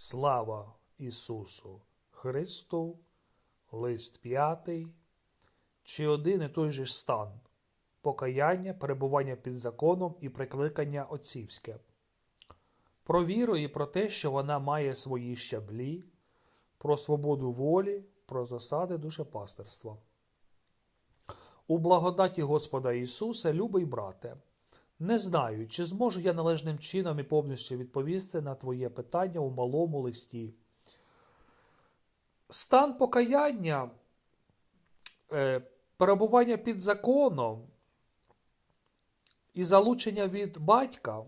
Слава Ісусу Христу, лист п'ятий, чи один і той же стан покаяння, перебування під законом і прикликання отцівське. Про віру і про те, що вона має свої щаблі, про свободу волі, про засади душепастерства. У благодаті Господа Ісуса, любий брате, не знаю, чи зможу я належним чином і повністю відповісти на твоє питання у малому листі. Стан покаяння, е, перебування під законом і залучення від батька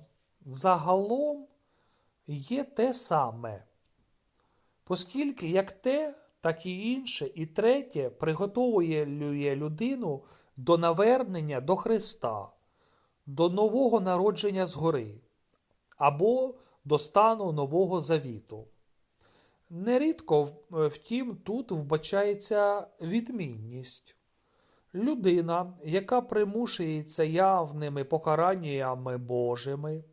загалом є те саме. Оскільки як те, так і інше, і третє приготовує людину до навернення до Христа, до нового народження згори або до стану нового завіту. Нерідко, втім, тут вбачається відмінність. Людина, яка примушується явними покараннями Божими,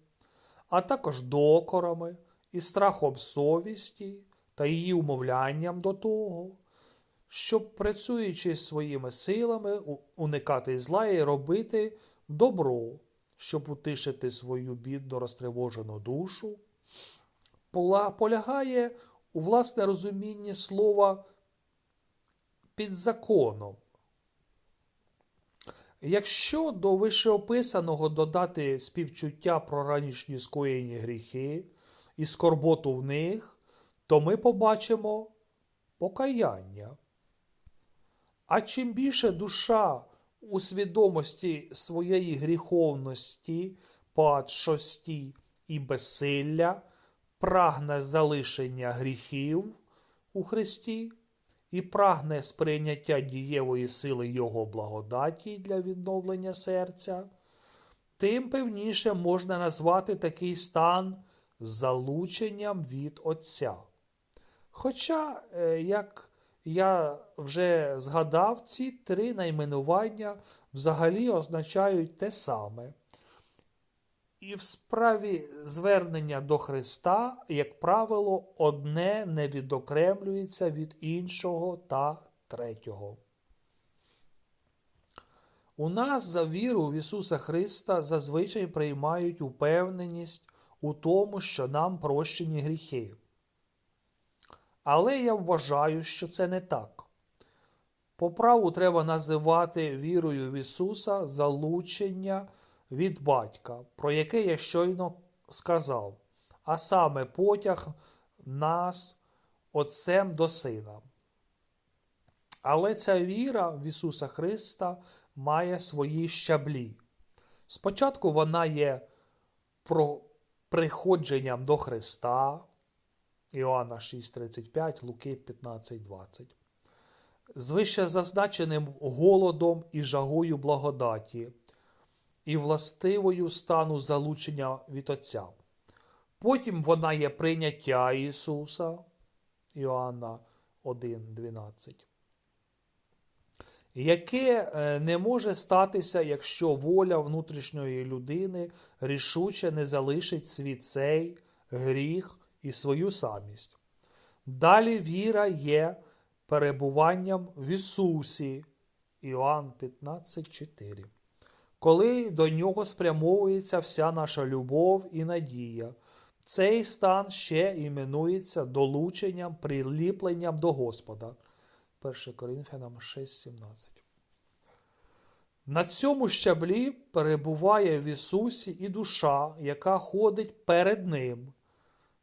а також докорами і страхом совісті та її умовлянням до того, щоб, працюючи своїми силами, уникати зла і робити добро, щоб утишити свою бідно розтривожену душу, полягає у власне розумінні слова під законом. Якщо до вищеописаного додати співчуття про ранішні скоєні гріхи і скорботу в них, то ми побачимо покаяння. А чим більше душа у свідомості своєї гріховності, падшості і безсилля прагне залишення гріхів у Христі і прагне сприйняття дієвої сили Його благодаті для відновлення серця, тим певніше можна назвати такий стан залученням від Отця. Хоча, е, як я вже згадав, ці три найменування взагалі означають те саме. І в справі звернення до Христа, як правило, одне не відокремлюється від іншого та третього. У нас за віру в Ісуса Христа зазвичай приймають упевненість у тому, що нам прощені гріхи. Але я вважаю, що це не так. По праву треба називати вірою в Ісуса залучення від батька, про яке я щойно сказав, а саме потяг нас Отцем до Сина. Але ця віра в Ісуса Христа має свої щаблі. Спочатку вона є приходженням до Христа, Іоанна 6,35, Луки 15,20. З вище зазначеним голодом і жагою благодаті і властивою стану залучення від Отця. Потім вона є прийняття Ісуса, Іоанна 1,12, яке е, не може статися, якщо воля внутрішньої людини рішуче не залишить свій цей гріх і свою самість. Далі віра є перебуванням в Ісусі, Іоанн 15,4 коли до нього спрямовується вся наша любов і надія. Цей стан ще іменується долученням, приліпленням до Господа. 1 Коринфянам 6,17. На цьому щаблі перебуває в Ісусі і душа, яка ходить перед Ним,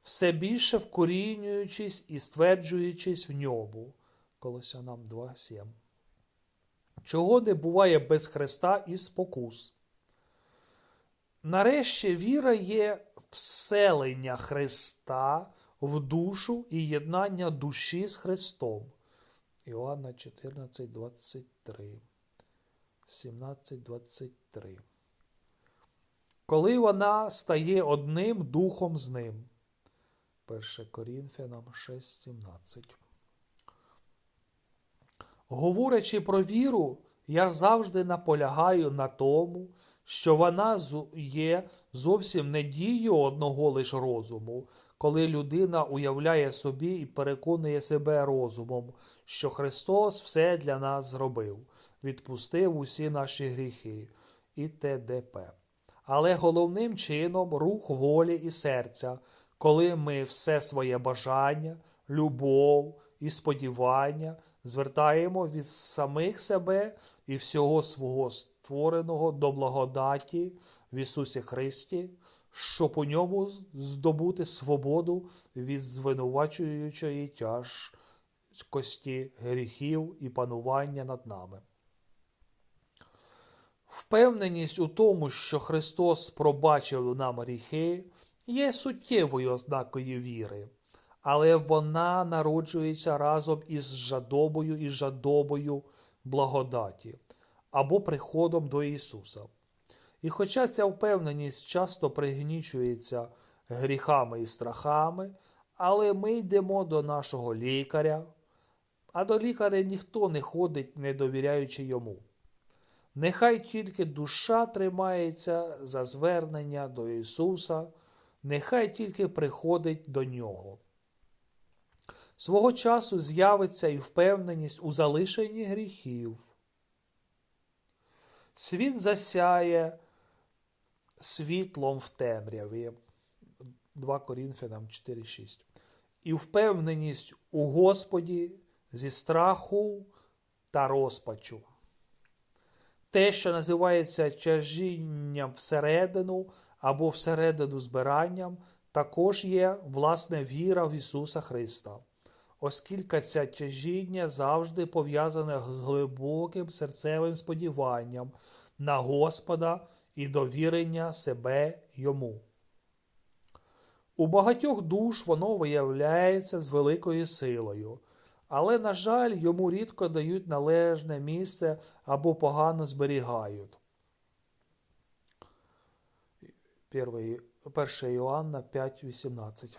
все більше вкорінюючись і стверджуючись в ньому. Колосянам 2,7 чого не буває без Христа і спокус. Нарешті віра є вселення Христа в душу і єднання душі з Христом. Іоанна 14, 23, 17, 23. Коли вона стає одним духом з ним. 1 Корінфянам 6, 17. Говорячи про віру, я завжди наполягаю на тому, що вона є зовсім не дією одного лиш розуму, коли людина уявляє собі і переконує себе розумом, що Христос все для нас зробив, відпустив усі наші гріхи і т.д.п. Але головним чином рух волі і серця, коли ми все своє бажання, любов і сподівання звертаємо від самих себе і всього свого створеного до благодаті в Ісусі Христі, щоб у ньому здобути свободу від звинувачуючої тяжкості гріхів і панування над нами. Впевненість у тому, що Христос пробачив нам гріхи, є суттєвою ознакою віри, але вона народжується разом із жадобою і жадобою благодаті або приходом до Ісуса. І хоча ця впевненість часто пригнічується гріхами і страхами, але ми йдемо до нашого лікаря, а до лікаря ніхто не ходить, не довіряючи йому. Нехай тільки душа тримається за звернення до Ісуса, нехай тільки приходить до Нього. Свого часу з'явиться і впевненість у залишенні гріхів. Світ засяє світлом в темряві. 2 Корінфянам 4,6. І впевненість у Господі зі страху та розпачу. Те, що називається тяжінням всередину або всередину збиранням, також є власне віра в Ісуса Христа, оскільки це тяжіння завжди пов'язане з глибоким серцевим сподіванням на Господа і довірення себе Йому. У багатьох душ воно виявляється з великою силою, але, на жаль, йому рідко дають належне місце або погано зберігають. 1 Іоанна 5,18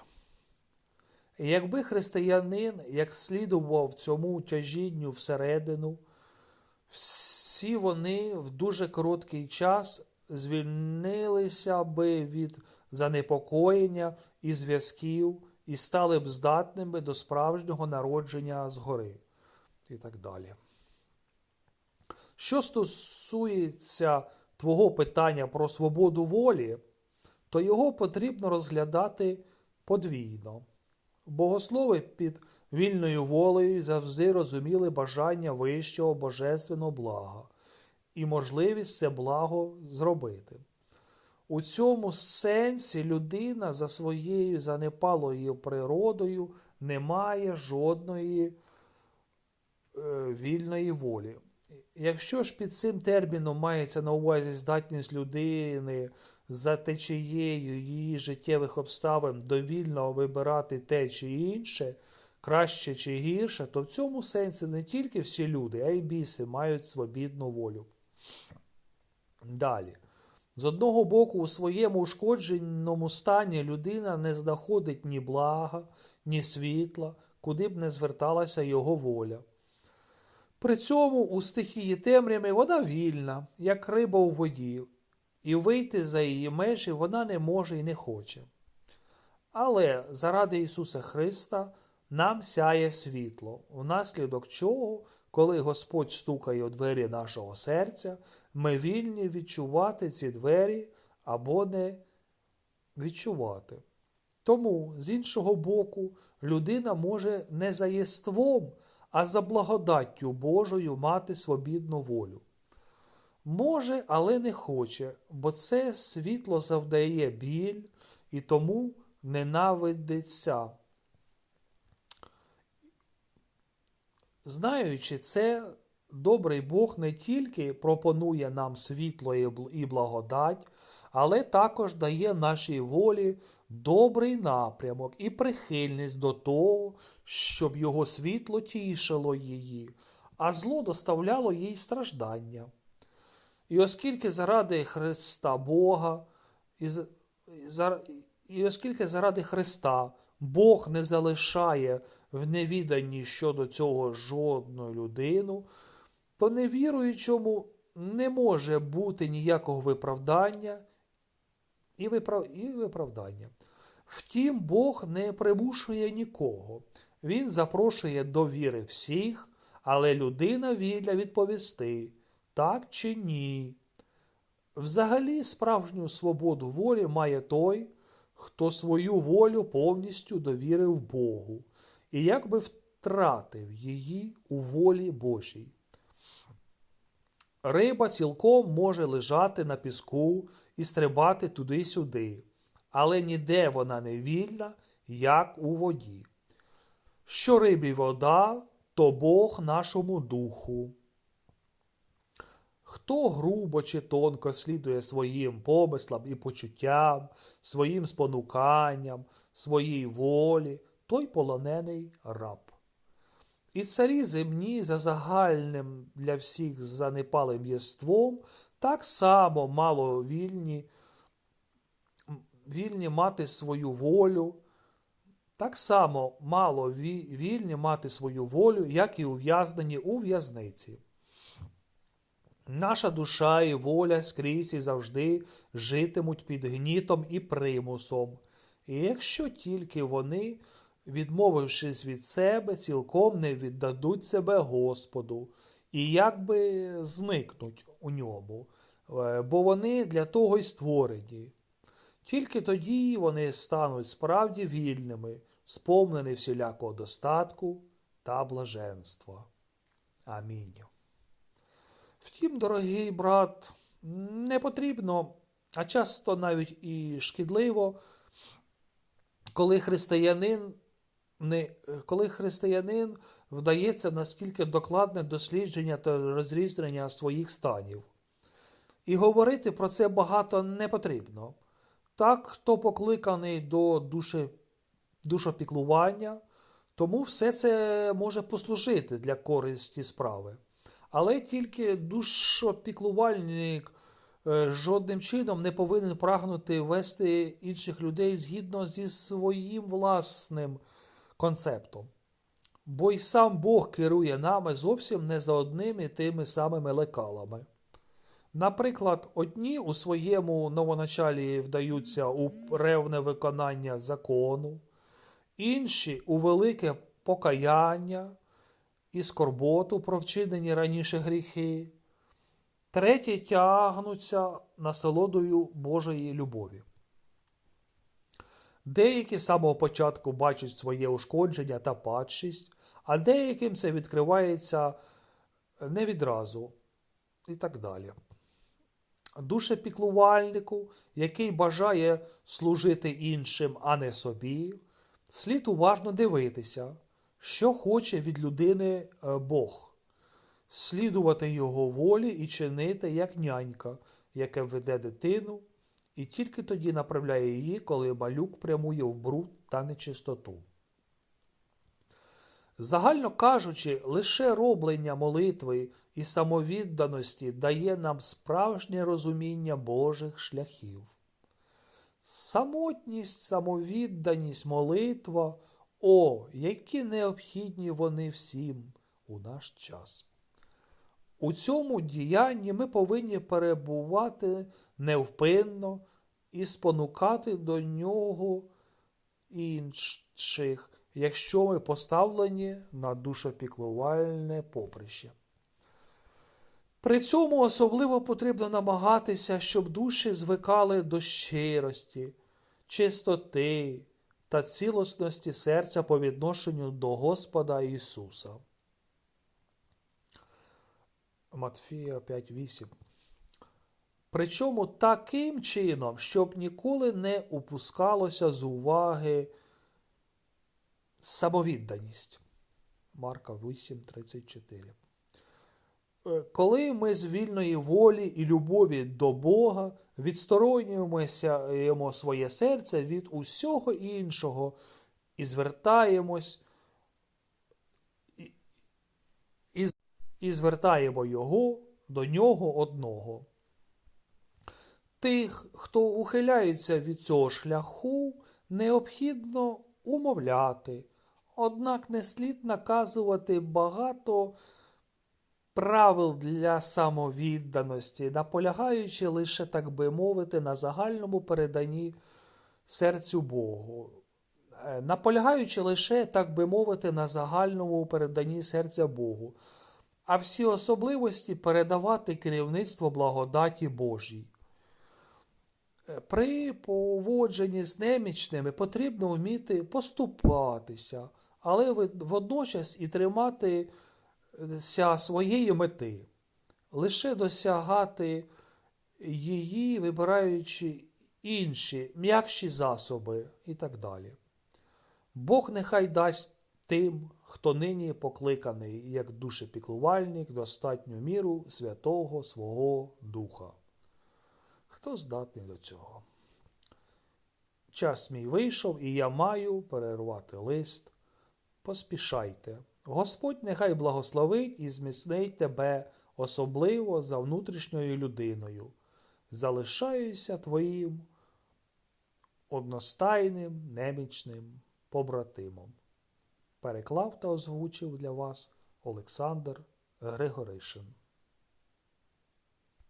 Якби християнин як слідував цьому тяжінню всередину, всі вони в дуже короткий час звільнилися би від занепокоєння і зв'язків і стали б здатними до справжнього народження згори. І так далі. Що стосується твого питання про свободу волі, то його потрібно розглядати подвійно. Богослови під вільною волею завжди розуміли бажання вищого божественного блага і можливість це благо зробити. У цьому сенсі людина за своєю занепалою природою не має жодної е, вільної волі. Якщо ж під цим терміном мається на увазі здатність людини за течією її життєвих обставин довільно вибирати те чи інше, краще чи гірше, то в цьому сенсі не тільки всі люди, а й біси мають свобідну волю. Далі. З одного боку, у своєму ушкодженому стані людина не знаходить ні блага, ні світла, куди б не зверталася його воля. При цьому у стихії темряви вона вільна, як риба у воді, і вийти за її межі вона не може і не хоче. Але заради Ісуса Христа нам сяє світло, внаслідок чого, коли Господь стукає у двері нашого серця, ми вільні відчувати ці двері або не відчувати. Тому, з іншого боку, людина може не за єством, а за благодаттю Божою мати свобідну волю. Може, але не хоче, бо це світло завдає біль і тому ненавидиться. Знаючи це, добрий Бог не тільки пропонує нам світло і благодать, але також дає нашій волі добрий напрямок і прихильність до того, щоб його світло тішило її, а зло доставляло їй страждання. І оскільки заради Христа Бога, і, і оскільки заради Христа Бог не залишає в невіданні щодо цього жодну людину, то невіруючому не може бути ніякого виправдання і виправдання. Втім, Бог не примушує нікого. Він запрошує до віри всіх, але людина вільна відповісти так чи ні. Взагалі, справжню свободу волі має той, хто свою волю повністю довірив Богу і якби втратив її у волі Божій. Риба цілком може лежати на піску і стрибати туди-сюди, але ніде вона не вільна, як у воді. Що рибі вода, то Бог нашому духу. Хто грубо чи тонко слідує своїм помислам і почуттям, своїм спонуканням, своїй волі, той полонений раб. І царі земні за загальним для всіх занепалим єством так само мало вільні, вільні мати свою волю, так само мало вільні мати свою волю, як і ув'язнені у в'язниці. Наша душа і воля скрізь і завжди житимуть під гнітом і примусом. І якщо тільки вони, відмовившись від себе, цілком не віддадуть себе Господу і якби зникнуть у ньому, е, бо вони для того й створені. Тільки тоді вони стануть справді вільними, сповнені всілякого достатку та блаженства. Амінь. Втім, дорогий брат, не потрібно, а часто навіть і шкідливо, коли християнин, не, коли християнин вдається наскільки докладне дослідження та розрізнення своїх станів. І говорити про це багато не потрібно. Так, хто покликаний до душі, душопіклування, тому все це може послужити для користі справи. Але тільки душопіклувальник е, жодним чином не повинен прагнути вести інших людей згідно зі своїм власним концептом. Бо й сам Бог керує нами зовсім не за одними тими самими лекалами. Наприклад, одні у своєму новоначалі вдаються у ревне виконання закону, інші у велике покаяння і скорботу про вчинені раніше гріхи, треті тягнуться насолодою Божої любові. Деякі з самого початку бачать своє ушкодження та падшість, а деяким це відкривається не відразу і так далі. Душепіклувальнику, який бажає служити іншим, а не собі, слід уважно дивитися, що хоче від людини е, Бог, слідувати його волі і чинити як нянька, яке веде дитину, і тільки тоді направляє її, коли малюк прямує в бруд та нечистоту. Загально кажучи, лише роблення молитви і самовідданості дає нам справжнє розуміння Божих шляхів. Самотність, самовідданість, молитва о, які необхідні вони всім у наш час. У цьому діянні ми повинні перебувати невпинно і спонукати до нього інших, якщо ми поставлені на душопіклувальне поприще. При цьому особливо потрібно намагатися, щоб душі звикали до щирості, чистоти та цілісності серця по відношенню до Господа Ісуса. Матфія 5.8. Причому таким чином, щоб ніколи не упускалося з уваги самовідданість. Марка 8.34. Коли ми з вільної волі і любові до Бога відсторонюємося своє серце від усього іншого і звертаємось і, і, і звертаємо його до нього одного. Тих, хто ухиляється від цього шляху, необхідно умовляти, однак не слід наказувати багато правил для самовідданості, наполягаючи лише, так би мовити, на загальному переданні серцю Богу, е, наполягаючи лише, так би мовити, на загальному переданні серця Богу, а всі особливості передавати керівництво благодаті Божій. Е, При поводженні з немічними потрібно вміти поступатися, але водночас і триматися своєї мети, лише досягати її, вибираючи інші м'якші засоби і так далі. Бог нехай дасть тим, хто нині покликаний як душепіклувальник, достатню міру святого свого Духа. Хто здатний до цього? Час мій вийшов, і я маю перервати лист. Поспішайте. Господь нехай благословить і зміцнить тебе особливо за внутрішньою людиною. Залишаюся твоїм одностайним, немічним побратимом. Переклав та озвучив для вас Олександр Григоришин.